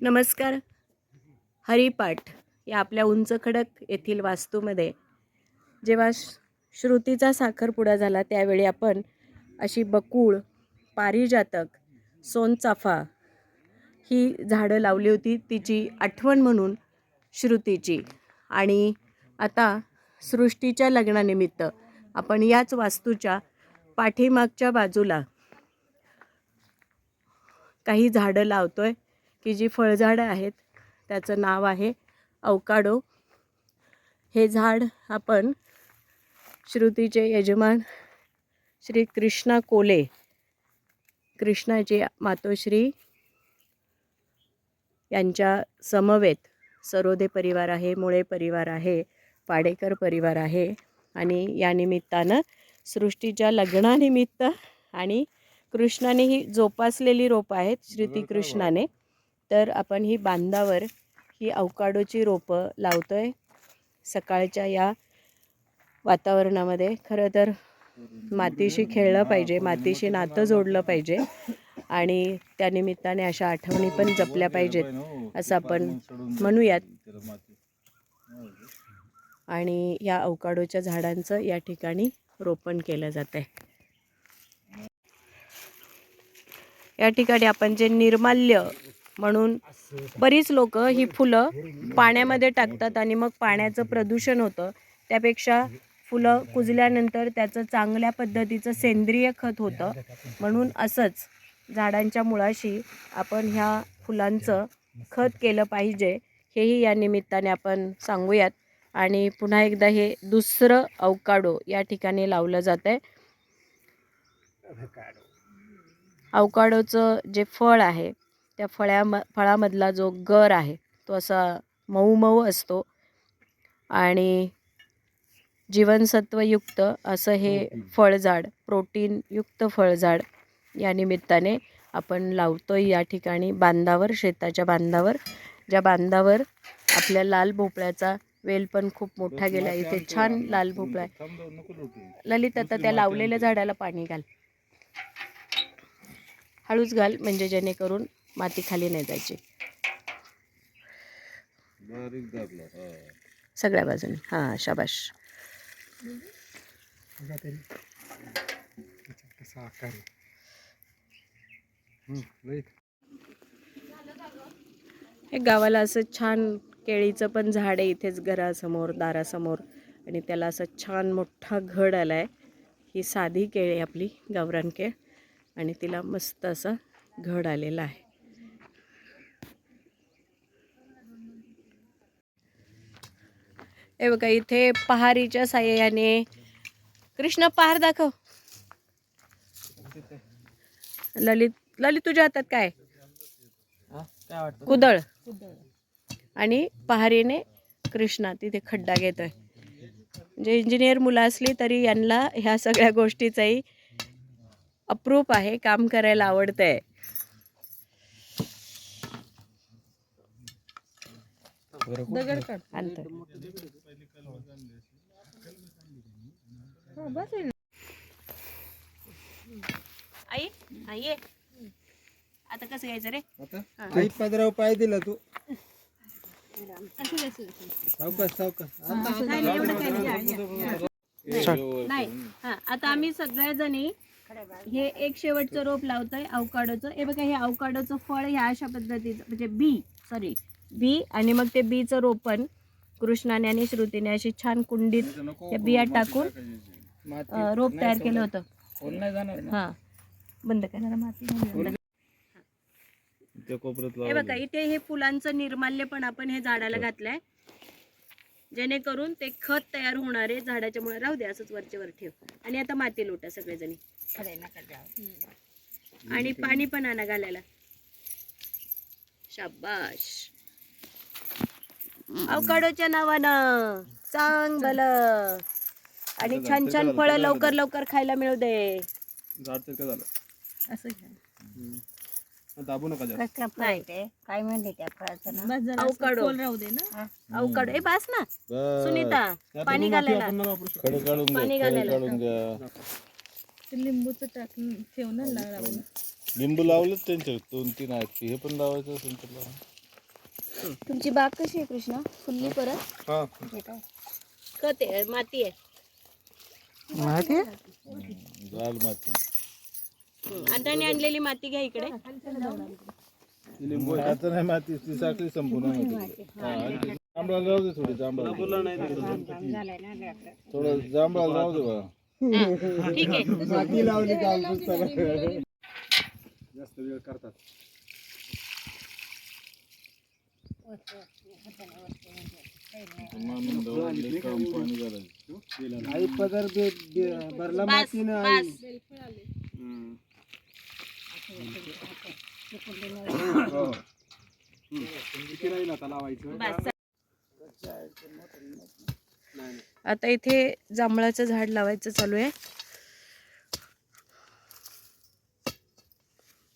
नमस्कार. हरिपाठ या आपल्या उंच खडक येथील वास्तूमध्ये. जेव्हा श- श्रुतीचा साखरपुडा झाला त्यावेळी आपण अशी बकूळ पारिजातक सोनचाफा ही झाडं लावली होती तिची आठवण म्हणून श्रुतीची. आणि आता सृष्टीच्या लग्नानिमित्त आपण याच वास्तूच्या पाठीमागच्या बाजूला काही झाडं लावतोय. की जी फळझाडं आहेत त्याचं नाव आहे अवकाडो. हे झाड आपण श्रुतीचे यजमान श्री कृष्णा कोले कृष्णाची मातोश्री यांच्या समवेत सरोदे परिवार आहे मुळे परिवार आहे पाडेकर परिवार आहे आणि या निमित्तानं सृष्टीच्या लग्नानिमित्त आणि कृष्णाने ही जोपासलेली रोपं आहेत श्रुती कृष्णाने. तर आपण ही बांधावर ही अवकाडोची रोपं लावतो आहे सकाळच्या या वातावरणामध्ये. खरं तर मातीशी खेळलं पाहिजे मातीशी नातं जोडलं पाहिजे आणि त्यानिमित्ताने अशा आठवणी पण जपल्या पाहिजेत असं आपण म्हणूयात. आणि या अवकाडोच्या झाडांचं या ठिकाणी रोपण केलं जात आहे या ठिकाणी आपण जे निर्माल्य म्हणून बरीच लोक ही फुलं पाण्यामध्ये टाकतात आणि मग पाण्याचं प्रदूषण होतं. त्यापेक्षा फुलं कुजल्यानंतर त्याचं चांगल्या पद्धतीचं सेंद्रिय खत होतं. म्हणून असंच झाडांच्या मुळाशी आपण ह्या फुलांचं खत केलं पाहिजे हेही या निमित्ताने आपण सांगूयात. आणि पुन्हा एकदा हे दुसरं अवकाडो या ठिकाणी लावलं जातं आहे अवकाडोचं जे फळ आहे त्या फळ्या फळामधला जो गर आहे तो असा मऊ मऊ असतो. आणि जीवनसत्वयुक्त असं हे फळझाड प्रोटीनयुक्त फळझाड या निमित्ताने आपण लावतो या ठिकाणी बांधावर शेताच्या बांधावर. ज्या बांधावर आपल्या लाल भोपळ्याचा वेल पण खूप मोठा गेला इथे छान लाल भोपळा आहे. ललित आता त्या लावलेल्या झाडाला पाणी घाल. हळूच घाल म्हणजे जेणेकरून माती खाली नाही जायची. हा. सगळ्या बाजूने हां शाबाश. हे गावाला असं छान केळीचं पण झाड आहे इथेच घरासमोर दारासमोर. आणि त्याला असं छान मोठा घड आला आहे ही साधी केळी आहे आपली गावरान केळ. आणि तिला मस्त असा घड आलेला आहे. हे बघा इथे पहारीच्या साह्याने. कृष्ण पहार दाखव. ललित ललित तुझ्या हातात काय? कुदळ. आणि पहारीने कृष्णा तिथे खड्डा घेतोय. म्हणजे इंजिनियर मुलं असली तरी यांना ह्या सगळ्या गोष्टीचाही अप्रूप आहे काम करायला आवडतंय. आई आई ये. आता कसं घ्यायचं रे? आता? आई पदराव पाय दिला तू. सावकाश सावकाश. आता नाही नाही, एवढं काही नाही नाही. हा आता आम्ही सगळ्या जणी हे एक शेवटचं रोप लावतोय अवकाडोचं. हे बघा हे अवकाडोचं फळ ह्या अशा पद्धतीचं म्हणजे बी सॉरी बी आणि मग ते बीचं रोपण कृष्णाने आणि श्रुतीने अशी छान कुंडीत त्या बिया टाकून रोप तयार केलं होतं. हा. बंद करा माती हे बघा इथे हे फुलांचं निर्माल्य पण आपण हे झाडाला घातलंय. जेणेकरून ते खत तयार होणारे झाडाच्या मुळे राहू दे असंच वरचे वर ठेव. आणि आता माती लोटा सगळेजणी. आणि पाणी पण आणा घालायला. शाबाश. अवकाडोच्या नावानं. चांग भल. आणि छान छान फळं लवकर लवकर खायला मिळू दे. झाड तर का झालं असं दाबू नका जास्त. नाही. काय म्हणते त्या फळाचं नाव? अवकाडो. अवकाडो. ए बास ना. सुनीता पाणी घालायला. खडे काढून घ्या पाणी खडे घालायला. काढून घ्या. लिंबूचं टाकून ठेवणार लागला लिंबू लावलेत त्यांच्या दोन तीन आहेत हे पण लावायचं असेल तर लावा. तुमची बाग कशी आहे कृष्णा? फुल्ली परत? हा. खत आहे माती आहे. माहिती आहे? जाल माती. अण्णाने आणलेली माती घ्या इकडे. लिंबू आता नाही माती ती साखळी संपूर्ण जांभळा राहू दे थोडी जांभळा थोडं जांभळा राहू दे बा ठीक आहे. माती लावली काल जास्त वेळ करतात. आई भरला किती राहील आता लावायचं आता इथे जांभळाचं झाड लावायचं चालू आहे.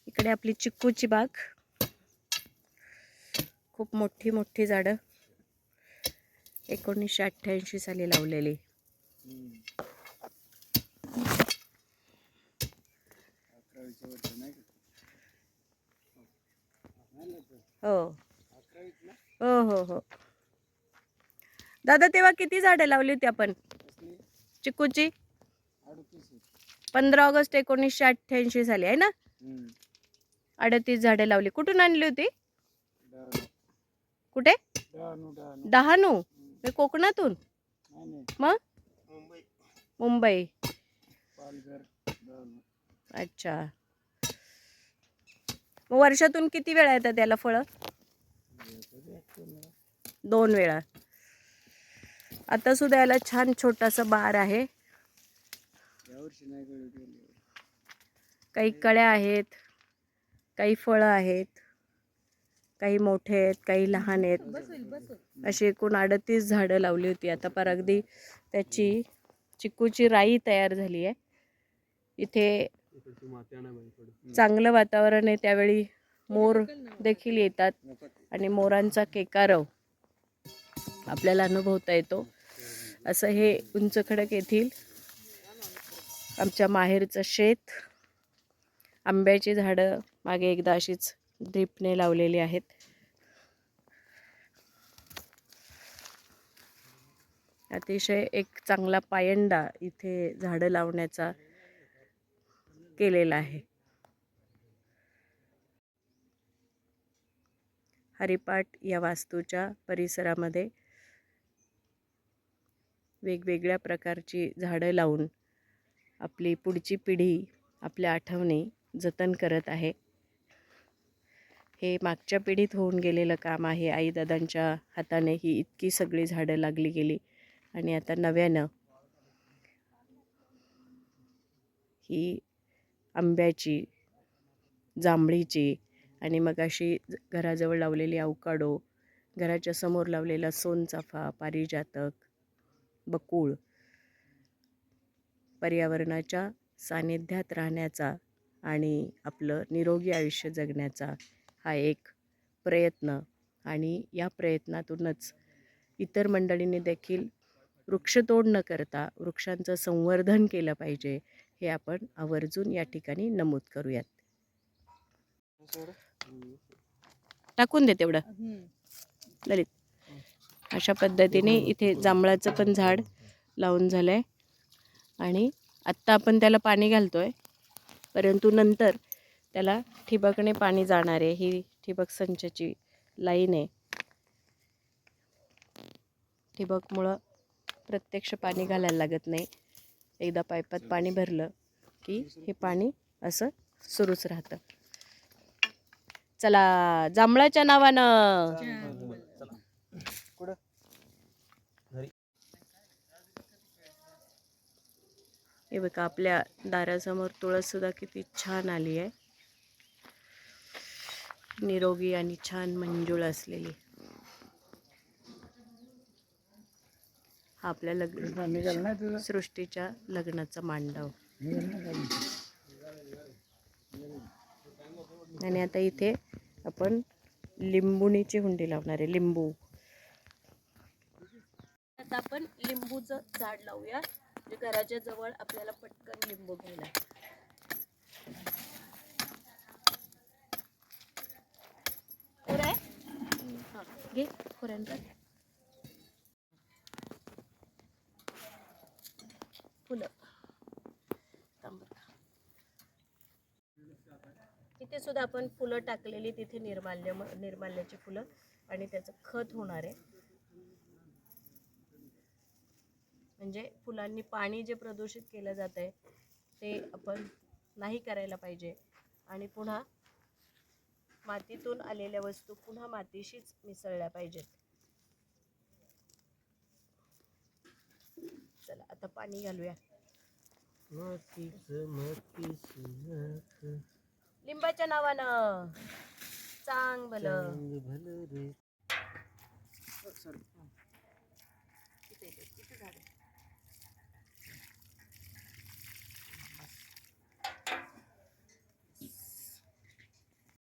इकडे आपली चिक्कूची बाग. खूप मोठी मोठी झाडं. एकोणीसशे अठ्ठ्याऐंशी साली लावलेली. हो. हो हो हो. दादा तेव्हा किती झाडं लावली होती आपण? चिक्कूची पंधरा ऑगस्ट एकोणीसशे अठ्ठ्याऐंशी साली आहे ना? अडतीस झाडं लावली. कुठून आणली होती? कुठे? डहाणू हे कोकणातून? मग? मुंबई. अच्छा. मग वर्षातून किती वेळा येतात त्याला फळं? दोन वेळा. आता सुद्धा याला छान छोटासा बार आहे. काही कळ्या आहेत काही फळं आहेत. काही मोठे आहेत काही लहान आहेत. अशी एकूण अडतीस झाडं लावली होती. आता पर अगदी त्याची चिक्कूची राई तयार झाली आहे. इथे चांगलं वातावरण आहे. त्यावेळी मोर देखील येतात आणि मोरांचा केकारव आपल्याला अनुभवता येतो. असं हे उंच खडक येथील आमच्या माहेरचं शेत. आंब्याची झाडं मागे एकदा अशीच ड्रिपने लावलेली आहेत. अतिशय एक चांगला पायंडा इथे झाडं लावण्याचा केलेला आहे. हरिपाठ या वास्तूच्या परिसरामध्ये वेगवेगळ्या प्रकारची झाडं लावून आपली पुढची पिढी आपल्या आठवणी जतन करत आहे. हे मागच्या पिढीत होऊन गेलेलं काम आहे. आईदादांच्या हाताने ही इतकी सगळी झाडं लागली गेली. आणि आता नव्यानं ही आंब्याची जांभळीची आणि मग अशी ज- घराजवळ लावलेली अवकाडो घराच्या समोर लावलेला सोनचाफा पारिजातक बकुळ पर्यावरणाच्या सानिध्यात राहण्याचा आणि आपलं निरोगी आयुष्य जगण्याचा हा एक प्रयत्न आणि या प्रयत्नातूनच इतर मंडळींनी देखील वृक्षतोड न करता वृक्षांचं संवर्धन केलं पाहिजे हे आपण आवर्जून या ठिकाणी नमूद करूयात. टाकून दे तेवढं. ललित अशा पद्धतीने इथे जांभळाचं पण झाड लावून झालं आहे आणि आत्ता आपण त्याला पाणी घालतो आहे परंतु नंतर त्याला ठिबकने पाणी जाणार आहे. ही ठिबक संचाची लाईन आहे. ठिबकमुळं प्रत्यक्ष पाणी घालायला लागत नाही. एकदा पाईपात पाणी भरलं की हे पाणी असं सुरूच राहतं. चला जांभळाच्या नावानं. हे बघा आपल्या दारासमोर तुळस सुद्धा किती छान आली आहे. निरोगी आणि छान मंजूळ असलेली. हा आपल्या लग्न सृष्टीच्या लग्नाचा मांडव. आणि आता इथे आपण लिंबुणीची हुंडी लावणार आहे लिंबू. आता आपण लिंबूचं झाड लावूया. म्हणजे घराच्या जवळ आपल्याला पटकन लिंबू घ्यायला. घे खोऱ्यांचा फुलं. थांब सुद्धा आपण फुलं टाकलेली तिथे निर्माल्य निर्माल्याची फुलं आणि त्याचं खत होणार आहे. म्हणजे फुलांनी पाणी जे प्रदूषित केलं जात आहे ते आपण नाही करायला पाहिजे. आणि पुन्हा मातीतून आलेल्या वस्तू पुन्हा मातीशीच मिसळल्या पाहिजेत. चला आता पाणी घालूया. लिंबाच्या नावानं. चांग भलं. इथे झाड. आहे.